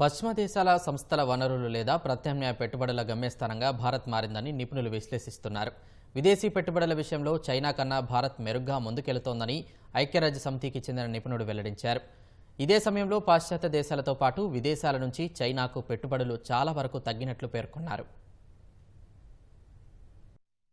పశ్చిమ దేశాల సంస్థల వనరులు లేదా ప్రత్యామ్నాయ పెట్టుబడుల గమ్యస్థానంగా భారత్ మారిందని నిపుణులు విశ్లేషిస్తున్నారు. విదేశీ పెట్టుబడుల విషయంలో చైనా కన్నా భారత్ మెరుగ్గా ముందుకెళుతోందని ఐక్యరాజ్య సమితికి చెందిన నిపుణుడు వెల్లడించారు. ఇదే సమయంలో పాశ్చాత్య దేశాలతో పాటు విదేశాల నుంచి చైనాకు పెట్టుబడులు చాలా వరకు తగ్గినట్లు పేర్కొన్నారు.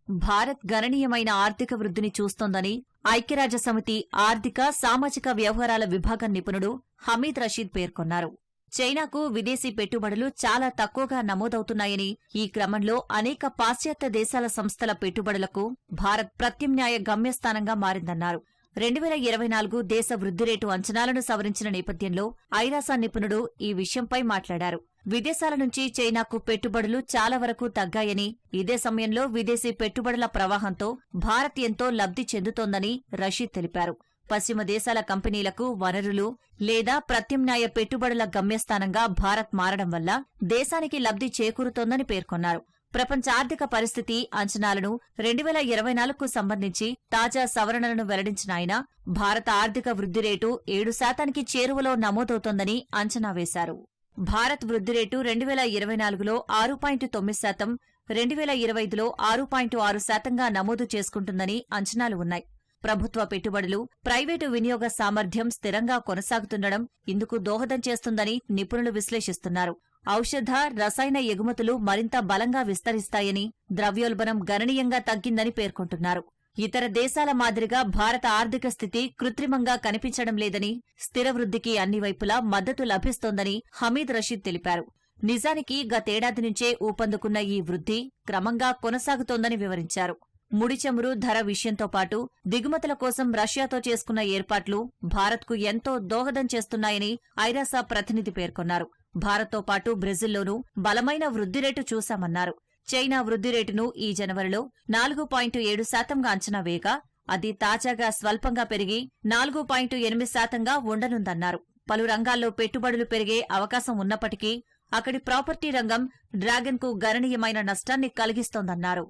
భారత్ గణనీయమైన ఆర్థిక వృద్ధిని చూస్తోందని ఐక్యరాజ్య సమితి ఆర్థిక సామాజిక వ్యవహారాల విభాగం నిపుణుడు హమీద్ రషీద్ పేర్కొన్నారు. చైనాకు విదేశీ పెట్టుబడులు చాలా తక్కువగా నమోదవుతున్నాయని ఈ క్రమంలో అనేక పాశ్చాత్య దేశాల సంస్థల పెట్టుబడులకు భారత్ ప్రత్యామ్నాయ గమ్యస్థానంగా మారిందన్నారు. రెండు వేల ఇరవై నాలుగు దేశ వృద్ధి రేటు అంచనాలను సవరించిన నేపథ్యంలో ఐరాసా నిపుణుడు ఈ విషయంపై మాట్లాడారు. విదేశాల నుంచి చైనాకు పెట్టుబడులు చాలా వరకు తగ్గాయని ఇదే సమయంలో విదేశీ పెట్టుబడుల ప్రవాహంతో భారత్ ఎంతో లబ్ధి చెందుతోందని రషీద్ తెలిపారు. పశ్చిమ దేశాల కంపెనీలకు వనరులు లేదా ప్రత్యామ్నాయ పెట్టుబడుల గమ్యస్థానంగా భారత్ మారడం వల్ల దేశానికి లబ్ధి చేకూరుతోందని పేర్కొన్నారు. ప్రపంచ ఆర్థిక పరిస్థితి అంచనాలను రెండు వేల ఇరవై నాలుగుకు సంబంధించి తాజా సవరణలను వెల్లడించిన ఆయన భారత ఆర్థిక వృద్ధి రేటు ఏడు శాతానికి చేరువలో నమోదవుతోందని అంచనా వేశారు. భారత్ వృద్ది రేటు రెండు వేల ఇరవై నాలుగులో ఆరు పాయింట్ తొమ్మిది శాతం రెండు వేల ఇరవై ఐదులో ఆరు పాయింట్ ఆరు శాతంగా నమోదు చేసుకుంటుందని అంచనాలు ఉన్నాయి. ప్రభుత్వ పెట్టుబడులు ప్రైవేటు వినియోగ సామర్థ్యం స్థిరంగా కొనసాగుతుండడం ఇందుకు దోహదం చేస్తుందని నిపుణులు విశ్లేషిస్తున్నారు. ఔషధ రసాయన ఎగుమతులు మరింత బలంగా విస్తరిస్తాయని ద్రవ్యోల్బణం గణనీయంగా తగ్గిందని పేర్కొంటున్నారు. ఇతర దేశాల మాదిరిగా భారత ఆర్థిక స్థితి కృత్రిమంగా కనిపించడం లేదని స్థిర వృద్ధికి అన్ని వైపులా మద్దతు లభిస్తోందని హమీద్ రషీద్ తెలిపారు. నిజానికి గతేడాది నుంచే ఊపందుకున్న ఈ వృద్ధి క్రమంగా కొనసాగుతోందని వివరించారు. ముడి చమురు ధర విషయంతో పాటు దిగుమతుల కోసం రష్యాతో చేసుకున్న ఏర్పాట్లు భారత్కు ఎంతో దోహదం చేస్తున్నాయని ఐరాసా ప్రతినిధి పేర్కొన్నారు. భారత్తో పాటు బ్రెజిల్లోనూ బలమైన వృద్ధి రేటు చూశామన్నారు. చైనా వృద్ధి రేటును ఈ జనవరిలో నాలుగు పాయింట్ ఏడు శాతంగా అంచనా వేయగా అది తాజాగా స్వల్పంగా పెరిగి నాలుగు పాయింట్ ఎనిమిది శాతంగా ఉండనుందన్నారు. పలు రంగాల్లో పెట్టుబడులు పెరిగే అవకాశం ఉన్నప్పటికీ అక్కడి ప్రాపర్టీ రంగం డ్రాగన్కు గణనీయమైన నష్టాన్ని కలిగిస్తోందన్నారు.